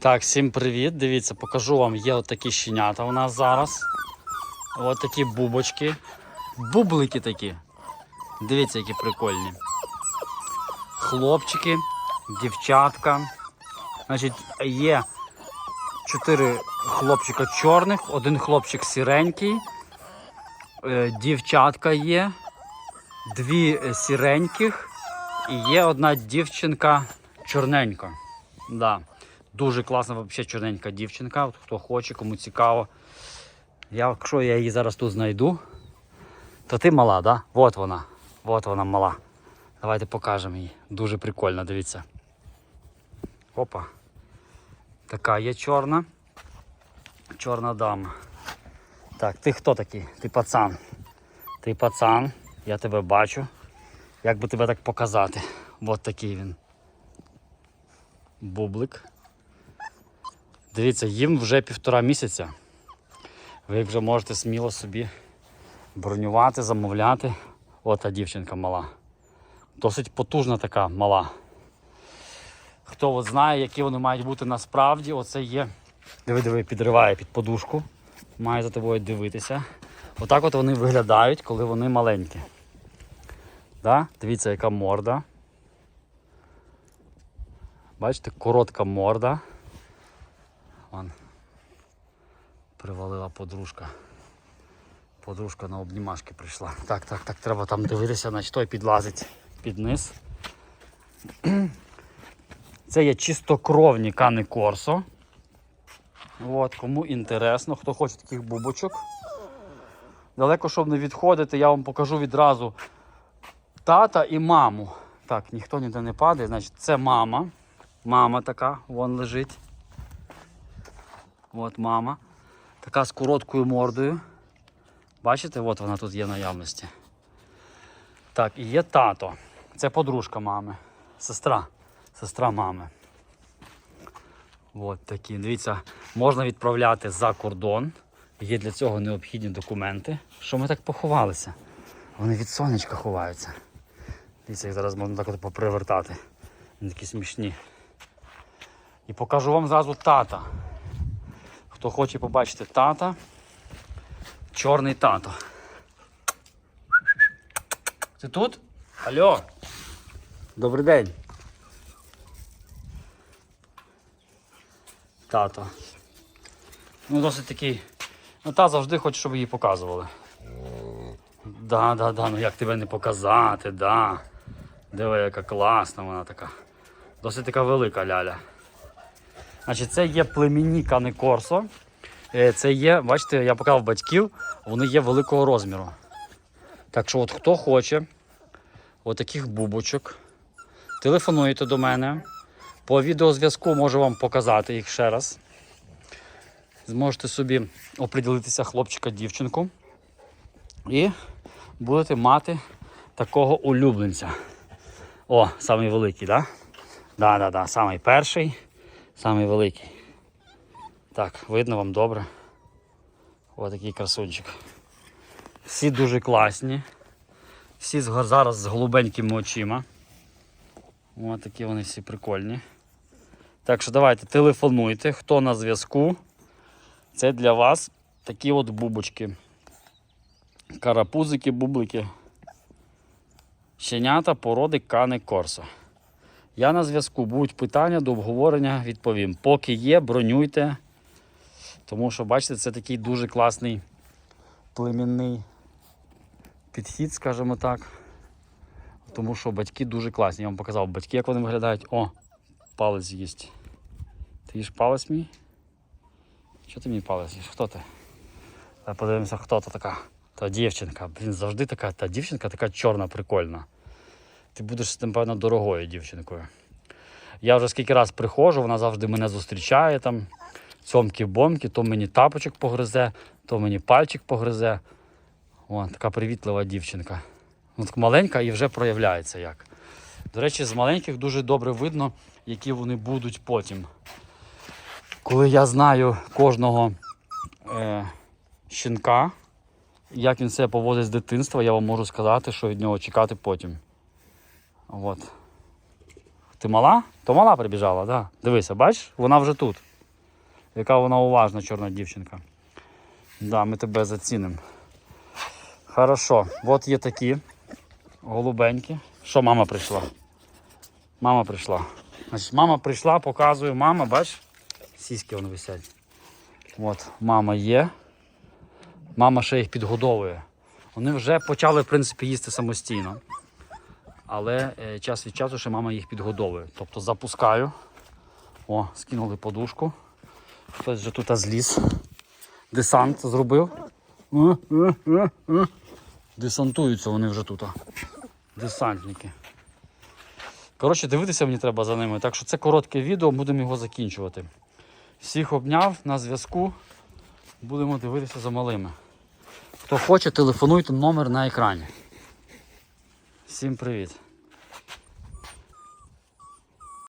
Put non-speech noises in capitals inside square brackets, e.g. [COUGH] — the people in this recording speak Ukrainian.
Так, всім привіт. Дивіться, покажу вам, є отакі щенята у нас зараз. Ось такі бубочки. Бублики такі. Дивіться, які прикольні. Хлопчики, дівчатка. Значить, є чотири хлопчика чорних, один хлопчик сіренький, е, дівчатка є, дві сіреньких і є одна дівчинка чорненька. Да. Дуже класна, взагалі чорненька дівчинка. От хто хоче, кому цікаво. Я, якщо я її зараз тут знайду, то ти мала, да? От вона. От вона мала. Давайте покажемо її. Дуже прикольно, дивіться. Опа. Така є чорна. Чорна дама. Так, ти хто такий? Ти пацан. Ти пацан, я тебе бачу. Як би тебе так показати? От такий він. Бублик. Дивіться, їм вже півтора місяця. Ви вже можете сміло собі бронювати, замовляти. От та дівчинка мала. Досить потужна така мала. Хто от знає, які вони мають бути насправді, оце є. Диви, диви, підриває під подушку. Має за тобою дивитися. Отак от вони виглядають, коли вони маленькі. Да? Дивіться, яка морда. Бачите, коротка морда. Вон. Привалила подружка. Подружка на обнімашки прийшла. Так, так, так, треба там дивитися, значить той підлазить під низ. [CLEARS THROAT] Це є чистокровні кани корсо. От, кому інтересно, хто хоче таких бубочок. Далеко, щоб не відходити, я вам покажу відразу тата і маму. Так, ніхто ніде не падає, значить це мама. Мама така, вон лежить. От мама. Така з короткою мордою. Бачите, от вона тут є в наявності. Так, і є тато. Це подружка мами. Сестра. Сестра мами. От такі. Дивіться, можна відправляти за кордон. Є для цього необхідні документи. Що ми так поховалися? Вони від сонечка ховаються. Дивіться, їх зараз можна так от попривертати. Вони такі смішні. І покажу вам зразу тата. Хто хоче побачити тата, чорний тато. Ти тут? Алло. Добрий день. Тато. Ну, досить такий. Ну, та завжди хоче, щоб її показували. Да, да, да, ну як тебе не показати, да. Диви, яка класна вона така. Досить така велика ляля. Значить, це є племінні кани корсо. Е, Це є, бачите, я показав батьків, вони є великого розміру. Так що, от хто хоче отаких бубочок, телефонуйте до мене. По відеозв'язку можу вам показати їх ще раз. Зможете собі оприділитися хлопчика-дівчинку. І будете мати такого улюбленця. О, самий великий, так? Да? Да, да, да, самий перший, самий великий. Так, видно вам добре. Ось такий красунчик. Всі дуже класні. Всі зараз з голубенькими очима. Ось такі вони всі прикольні. Так що давайте телефонуйте, хто на зв'язку. Це для вас такі от бубочки. Карапузики, бублики. Щенята породи Кани Корсо. Я на зв'язку. Будуть питання до обговорення, відповім. Поки є, бронюйте. Тому що, бачите, це такий дуже класний племінний підхід, скажімо так. Тому що батьки дуже класні. Я вам показав батьки, як вони виглядають. О, палець їсть. Ти їш палець мій? Що ти мій палець їш? Хто ти? Подивимося, хто то така. Та дівчинка. Блін, завжди така, та дівчинка така чорна, прикольна. Ти будеш, напевно, дорогою дівчинкою. Я вже скільки раз приходжу, вона завжди мене зустрічає там. Цьомки-бомки, то мені тапочок погризе, то мені пальчик погризе. О, така привітлива дівчинка. Ну, так маленька і вже проявляється як. До речі, з маленьких дуже добре видно, які вони будуть потім. Коли я знаю кожного е, щенка, як він себе поводить з дитинства, я вам можу сказати, що від нього чекати потім. От. Ти мала? То мала прибіжала. Да. Дивися, бачиш, вона вже тут. Яка вона уважна, чорна дівчинка. Да, ми тебе зацінимо. Хорошо, от є такі голубенькі. Що мама прийшла? Мама прийшла. Значить, мама прийшла, показую, мама, бач, сіськи вони висять. От, мама є. Мама ще їх підгодовує. Вони вже почали, в принципі, їсти самостійно. Але е, час від часу ще мама їх підгодовує. Тобто запускаю. О, скинули подушку. Хтось вже тут зліз. Десант зробив. Е, е. Десантуються вони вже тут. Десантники. Коротше, дивитися мені треба за ними. Так що це коротке відео, будемо його закінчувати. Всіх обняв на зв'язку. Будемо дивитися за малими. Хто хоче, телефонуйте номер на екрані. Всім привіт.